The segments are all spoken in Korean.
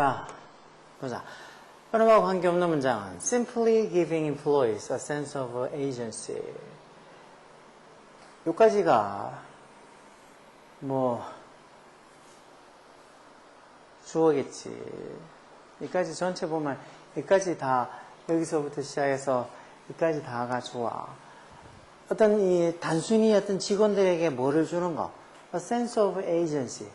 자, 보자. 그럼하고 관계없는 문장은 simply giving employees a sense of agency. 여기까지가 뭐 주어겠지. 여기까지 전체 보면 여기까지 다 여기서부터 시작해서 여기까지 다가 좋아. 어떤 이 단순히 어떤 직원들에게 뭐를 주는 거, a sense of agency,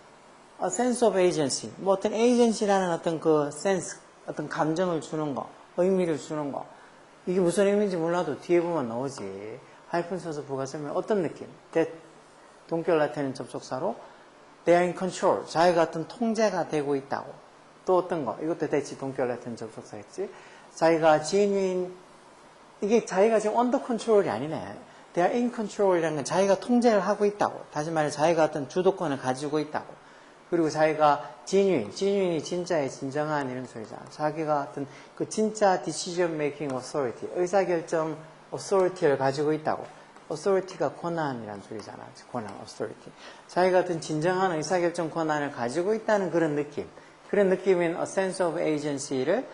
a sense of agency, 뭐 어떤 agency라는 어떤 그 sense, 어떤 감정을 주는 거, 의미를 주는 거. 이게 무슨 의미인지 몰라도 뒤에 보면 나오지. 하이픈 써서 부가 쓰면 어떤 느낌? that 동결 나타내는 접속사로 they are in control. 자기가 어떤 통제가 되고 있다고. 또 어떤 거? 이것도 대치 동결 나타내는 접속사였지. 자기가 genuine 이게 자기가 지금 언더 컨트롤이 아니네. they are in control이라는 건 자기가 통제를 하고 있다고. 다시 말해 자기가 어떤 주도권을 가지고 있다고. 그리고 자기가 genuine, genuine이 진짜의 진정한 이런 소리잖아. 자기가 어떤 그 진짜 decision making authority, 의사결정 authority를 가지고 있다고. authority가 권한이란 소리잖아. 권한, authority. 자기가 어떤 진정한 의사결정 권한을 가지고 있다는 그런 느낌. 그런 느낌인 a sense of agency를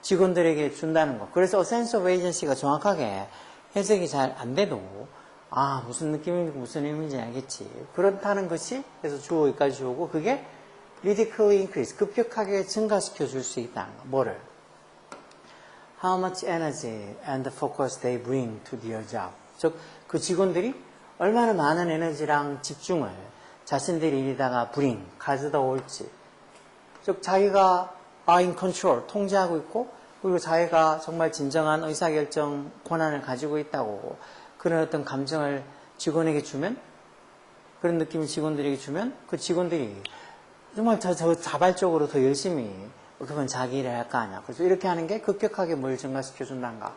직원들에게 준다는 거. 그래서 a sense of agency가 정확하게 해석이 잘 안 돼도 아 무슨 느낌인지 무슨 의미인지 알겠지. 그렇다는 것이 그래서 주어 여기까지 주어고 그게 radically increase 급격하게 증가시켜 줄 수 있다는 거. 뭐를? How much energy and focus they bring to their job. 즉 그 직원들이 얼마나 많은 에너지랑 집중을 자신들이 일에다가 bring 가져다 올지. 즉 자기가 are in control 통제하고 있고 그리고 자기가 정말 진정한 의사결정 권한을 가지고 있다고 그런 어떤 감정을 직원에게 주면 그런 느낌을 직원들에게 주면 그 직원들이 정말 더, 더 자발적으로 더 열심히 그건 자기 일을 할 거 아니야. 그래서 이렇게 하는 게 급격하게 뭘 증가시켜 준단가.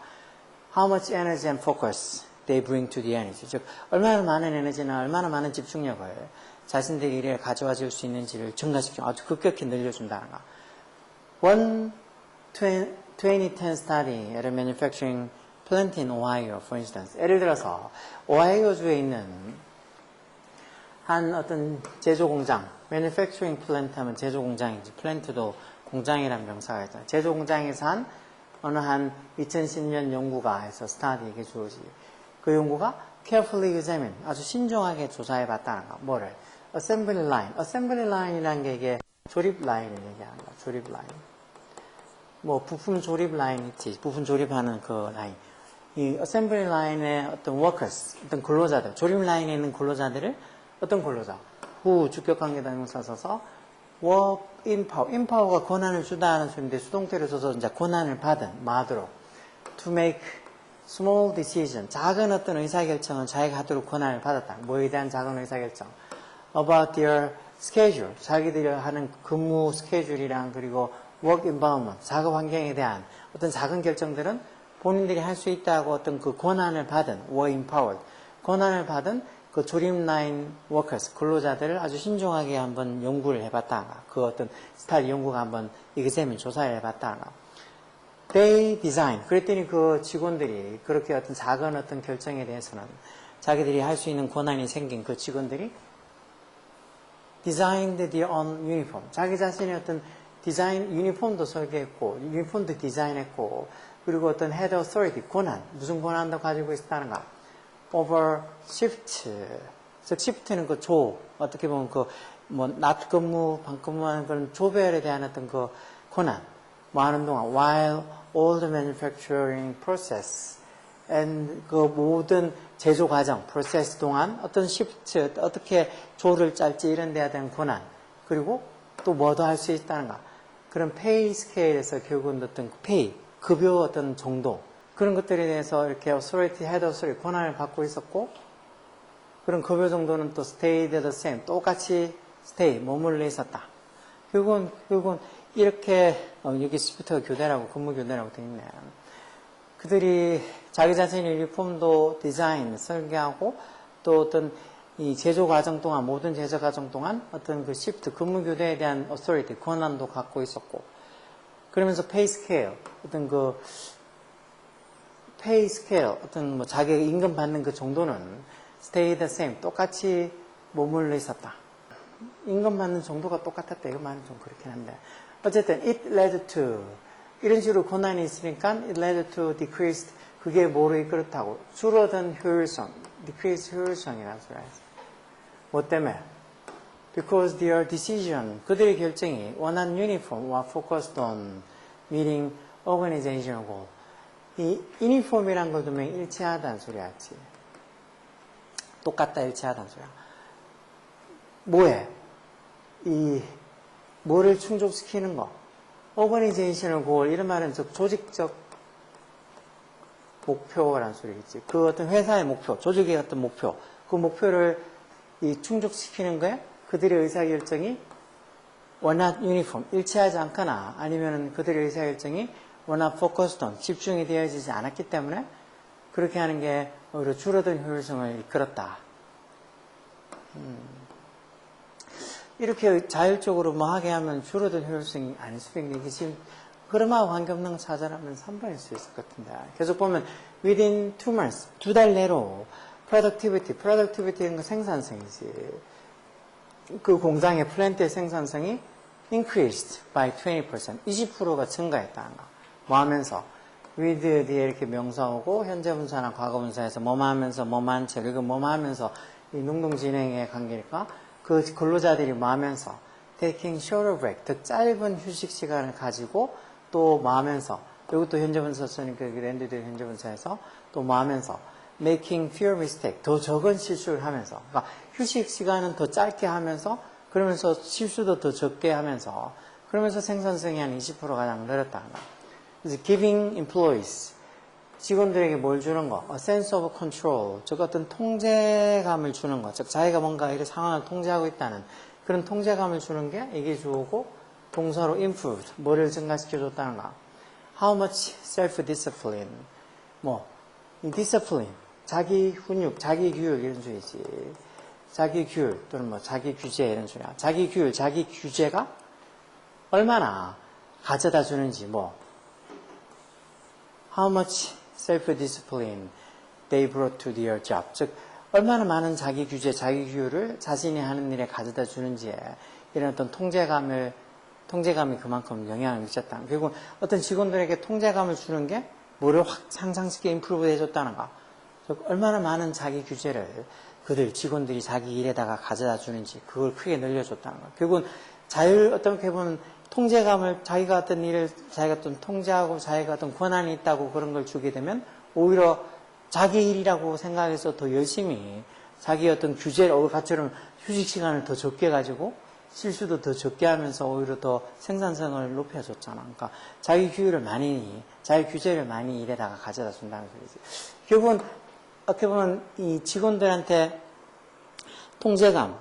How much energy and focus they bring to the energy. 즉 얼마나 많은 에너지나 얼마나 많은 집중력을 자신들이 일에 가져와 줄 수 있는지를 증가시켜 아주 급격히 늘려준다는 거. One 2010 study at a manufacturing in Ohio, for instance. 예를 들어서 오하이오 주에 있는 한 어떤 제조 공장, manufacturing plant 하면 제조 공장이지, plant도 공장이라는 명사가 있잖아요. 제조 공장에서 한 어느 한 2010년 연구가 해서 스타디 이게 주어지. 그 연구가 carefully examine, 아주 신중하게 조사해 봤다는 거. 뭐를? assembly line. assembly line이라는 게 이게 조립 라인을 얘기하는 거야. 조립 라인. 뭐 부품 조립 라인 있지. 부품 조립하는 그 라인. 이 어셈블리 라인의 어떤 워커스, 어떤 근로자들, 조립 라인에 있는 근로자들을 어떤 근로자? 후 주격관계 대명사 써서 work in power. in power가 권한을 주다는 소리인데 수동태를 써서 이제 권한을 받은 마도록 to make small decision. 작은 어떤 의사결정을 자기가 하도록 권한을 받았다. 뭐에 대한 작은 의사결정? about their schedule. 자기들이 하는 근무 스케줄이랑 그리고 work environment, 작업 환경에 대한 어떤 작은 결정들은 본인들이 할 수 있다고 어떤 그 권한을 받은 were empowered, 권한을 받은 그 조립 라인 workers, 근로자들을 아주 신중하게 한번 연구를 해봤다가 그 어떤 스타일 연구가 한번 이그셈을 조사를 해봤다가 they design, 그랬더니 그 직원들이 그렇게 어떤 작은 어떤 결정에 대해서는 자기들이 할 수 있는 권한이 생긴 그 직원들이 designed their own uniform, 자기 자신의 어떤 디자인 유니폼도 설계했고 유니폼도 디자인했고 그리고 어떤 head authority 권한 무슨 권한도 가지고 있었다는가. over shift. 즉 shift는 그 조 어떻게 보면 그 뭐 낮 근무 방 근무하는 그런 조별에 대한 어떤 그 권한. 뭐 하는 동안 while all the manufacturing process and 그 모든 제조 과정 process 동안 어떤 shift 어떻게 조를 짤지 이런 데에 대한 권한. 그리고 또뭐더할수 있다는가. 그런 페이 스케일에서 결국은 어떤 페이, 급여 어떤 정도 그런 것들에 대해서 이렇게 authority, head authority 권한을 받고 있었고 그런 급여 정도는 또 stayed the same 똑같이 stay 머물러 있었다. 결국은 결국은 이렇게 어, 여기 시프트가 교대라고 근무 교대라고 되어 있네. 그들이 자기 자신의 유니폼도 디자인 설계하고 또 어떤 이 제조 과정 동안 모든 제조 과정 동안 어떤 그 시프트 근무 교대에 대한 authority 권한도 갖고 있었고 그러면서 scale 어떤 그 scale 어떤 뭐 자기가 임금 받는 그 정도는 stay the same 똑같이 머물러 있었다. 임금 받는 정도가 똑같았다 이거 말은 좀 그렇긴 한데 어쨌든 it led to 이런 식으로 고난이 있으니까 it led to decreased 그게 뭐로 이끌었다고 줄어든 효율성 decreased 효율성이라는 소리야. 뭐 때문에? Because their decision 그들의 결정이 원한 유니폼과 focused on meeting organizational goal 이 유니폼이란 걸 두면 일치하다는 소리였지. 똑같다 일치하다는 소리야. 뭐해? 이 뭐를 충족시키는 거. 오거니제이션을 고을 이런 말은 즉 조직적 목표라는 소리겠지. 그 어떤 회사의 목표, 조직의 어떤 목표, 그 목표를 이 충족시키는 거에 그들의 의사결정이 워낙 유니폼, 일치하지 않거나 아니면 그들의 의사결정이 워낙 포커스돈, 집중이 되어지지 않았기 때문에 그렇게 하는 게 오히려 줄어든 효율성을 이끌었다. 음. 이렇게 자율적으로 뭐 하게 하면 줄어든 효율성이 아닐 수도 있는데 지금 관계없는 거 찾아라면 3번일 수 있을 것 같은데 계속 보면 within two months 두 달 내로 productivity, productivity는 그 생산성이지 그 공장의 플랜트의 생산성이 increased by 20% 20%가 증가했다는 거. 뭐 하면서? with 뒤에 이렇게 명사 오고 현재 분사나 과거 분사에서 뭐뭐 하면서 뭐뭐 한 채, 그리고 뭐뭐 하면서 이 능동 진행의 관계니까 그 근로자들이 뭐 하면서? taking shorter break, 더 짧은 휴식 시간을 가지고 또 뭐 하면서? 이것도 현재 분사 쓰니까 랜드들 현재 분사에서 또 뭐 하면서 making fewer mistake, 더 적은 실수를 하면서 그러니까 휴식 시간은 더 짧게 하면서 그러면서 실수도 더 적게 하면서 그러면서 생산성이 한 20% 가 량 늘었다. 그래서 giving employees 직원들에게 뭘 주는 거? A sense of control. 즉 어떤 통제감을 주는 거. 즉 자기가 뭔가 이런 상황을 통제하고 있다는 그런 통제감을 주는 게 이게 주어고 동사로 improved. 뭐를 증가시켜 줬다는 거. How much self-discipline. 뭐, 이 discipline. 자기 훈육, 자기 교육 이런 소리지. 자기 규율 또는 뭐 자기 규제 이런 소리야. 자기 규율, 자기 규제가 얼마나 가져다 주는지 뭐 how much self-discipline they brought to their job. 즉 얼마나 많은 자기 규제, 자기 규율을 자신이 하는 일에 가져다 주는지에 이런 어떤 통제감을 통제감이 그만큼 영향을 미쳤다. 결국 어떤 직원들에게 통제감을 주는 게 뭐를 확 상상스럽게 임프루브 해줬다는 거. 즉 얼마나 많은 자기 규제를 그들 직원들이 자기 일에다가 가져다 주는지 그걸 크게 늘려줬다는 거. 결국은 자율 어떻게 보면 통제감을 자기가 어떤 일을 자기가 좀 통제하고 자기가 어떤 권한이 있다고 그런 걸 주게 되면 오히려 자기 일이라고 생각해서 더 열심히 자기 어떤 규제를 어가처럼 휴식 시간을 더 적게 가지고 실수도 더 적게 하면서 오히려 더 생산성을 높여줬잖아. 그러니까 자기 규율을 많이 자기 규제를 많이 일에다가 가져다 준다는 소리지. 결국은 어떻게 보면 이 직원들한테 통제감,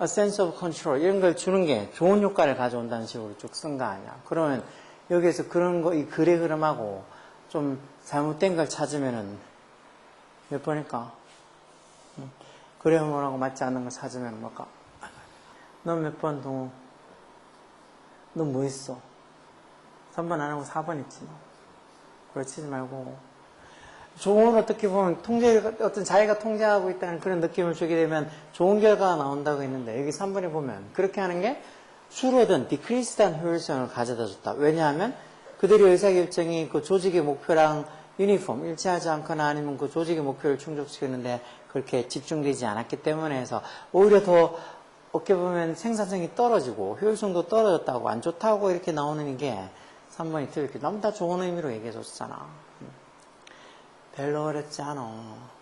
a sense of control 이런 걸 주는 게 좋은 효과를 가져온다는 식으로 쭉 쓴 거 아니야. 그러면 여기에서 그런 거, 이 글의 흐름하고 좀 잘못된 걸 찾으면은 몇 번일까? 응. 글의 흐름하고 맞지 않는 걸 찾으면 뭘까? 너몇번 동호? 너뭐 했어? 3번 안 하고 4번 했지 너. 그렇지 말고 좋은 어떻게 보면 통제 어떤 자기가 통제하고 있다는 그런 느낌을 주게 되면 좋은 결과가 나온다고 했는데 여기 3번에 보면 그렇게 하는 게 줄어든 디크리스한 효율성을 가져다 줬다. 왜냐하면 그들의 의사결정이 그 조직의 목표랑 유니폼 일치하지 않거나 아니면 그 조직의 목표를 충족시키는데 그렇게 집중되지 않았기 때문에 해서 오히려 더 어떻게 보면 생산성이 떨어지고 효율성도 떨어졌다고 안 좋다고 이렇게 나오는 게 3번이 틀렸게 너무 다 좋은 의미로 얘기해 줬잖아. 별로 어렵지 않아.